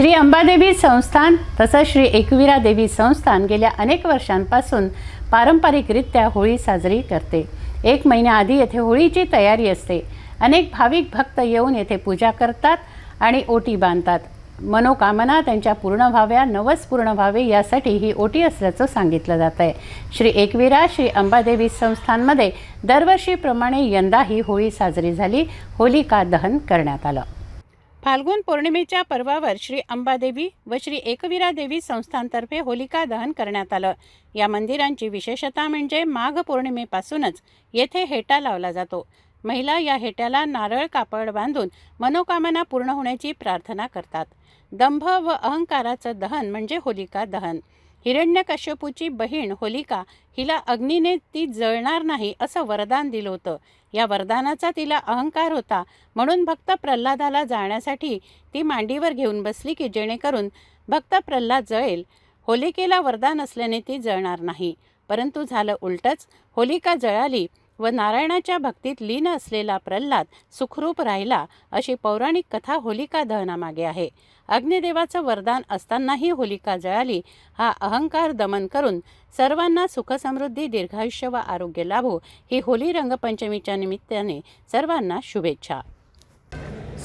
श्री अंबादेवी संस्थान तसंच श्री एकविरा देवी संस्थान गेल्या अनेक वर्षांपासून पारंपरिकरित्या होळी साजरी करते. एक महिन्याआधी येथे होळीची तयारी असते. अनेक भाविक भक्त येऊन येथे पूजा करतात आणि ओटी बांधतात. मनोकामना त्यांच्या पूर्ण व्हाव्या नवस पूर्ण व्हावे यासाठी ही ओटी असल्याचं सांगितलं जात आहे श्री एकविरा श्री अंबादेवी संस्थानमध्ये दरवर्षीप्रमाणे यंदा ही होळी साजरी झाली. होलिका दहन करण्यात आलं. फाल्गुन पौर्णिमेच्या पर्वावर श्री अंबादेवी व श्री एकवीरा देवी संस्थांतर्फे होलिका दहन करण्यात आलं. या मंदिरांची विशेषता म्हणजे माघ पौर्णिमेपासूनच येथे हेटा लावला जातो. महिला या हेट्याला नारळ कापड बांधून मनोकामना पूर्ण होण्याची प्रार्थना करतात. दंभ व अहंकाराचं दहन म्हणजे होलिका दहन. हिरण्यकश्यपूची बहीण होलिका हिला अग्नीने ती जळणार नाही असं वरदान दिलं होतं. या वरदानाचा तिला अहंकार होता. म्हणून भक्त प्रल्हादाला जाळण्यासाठी ती मांडीवर घेऊन बसली की जेणेकरून भक्त प्रल्हाद जळेल. होलिकेला वरदान असल्याने ती जळणार नाही. परंतु झालं उलटच. होलिका जळाली. व नारायणाच्या भक्तीत लीन असलेला प्रल्हाद सुखरूप राहिला अशी पौराणिक कथा होलिका दहनामागे आहे. अग्निदेवाचं वरदान असतानाही होलिका जळाली हा अहंकार दमन करून सर्वांना सुखसमृद्धी दीर्घायुष्य व आरोग्य लाभो ही होली रंगपंचमीच्या निमित्ताने सर्वांना शुभेच्छा.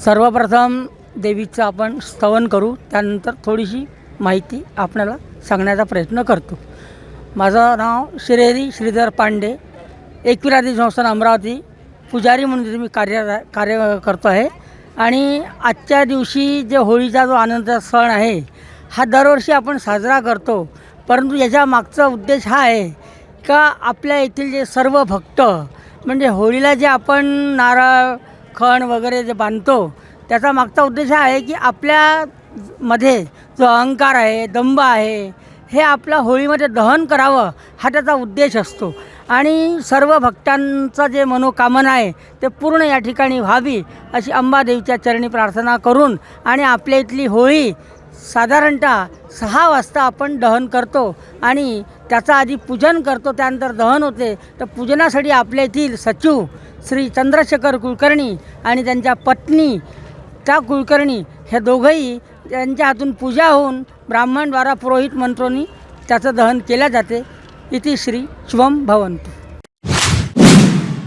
सर्वप्रथम देवीचं आपण स्तवन करू त्यानंतर थोडीशी माहिती आपल्याला सांगण्याचा प्रयत्न करतो. माझं नाव श्रीहरी श्रीधर पांडे एकविरादी संस्थान अमरावती. पुजारी म्हणून मी कार्य कार्य करतो आहे. आणि आजच्या दिवशी जे होळीचा जो आनंदाचा सण आहे हा दरवर्षी आपण साजरा करतो. परंतु याच्या मागचा उद्देश हा आहे का आपल्या येथील जे सर्व भक्त म्हणजे होळीला जे आपण नारळ खण वगैरे जे बांधतो त्याचा मागचा उद्देश हा आहे की आपल्या मध्ये जो अहंकार आहे दंभ आहे हे आपलं होळीमध्ये दहन करावं हा त्याचा उद्देश असतो. आणि सर्व भक्तांचं जे मनोकामना आहे ते पूर्ण या ठिकाणी व्हावी अशी अंबादेवीच्या चरणी प्रार्थना करून आणि आपल्या इथली होळी साधारणतः सहा वाजता आपण दहन करतो आणि त्याचं आधी पूजन करतो त्यानंतर दहन होते. तर पूजनासाठी आपल्या येथील सचिव श्री चंद्रशेखर कुलकर्णी आणि त्यांच्या पत्नी त्या कुलकर्णी हे दोघंही त्यांच्या हातून पूजा होऊन ब्राह्मणद्वारा पुरोहित मंत्रोनी त्याचं दहन केल्या जाते. इति श्री शुभम भवंतु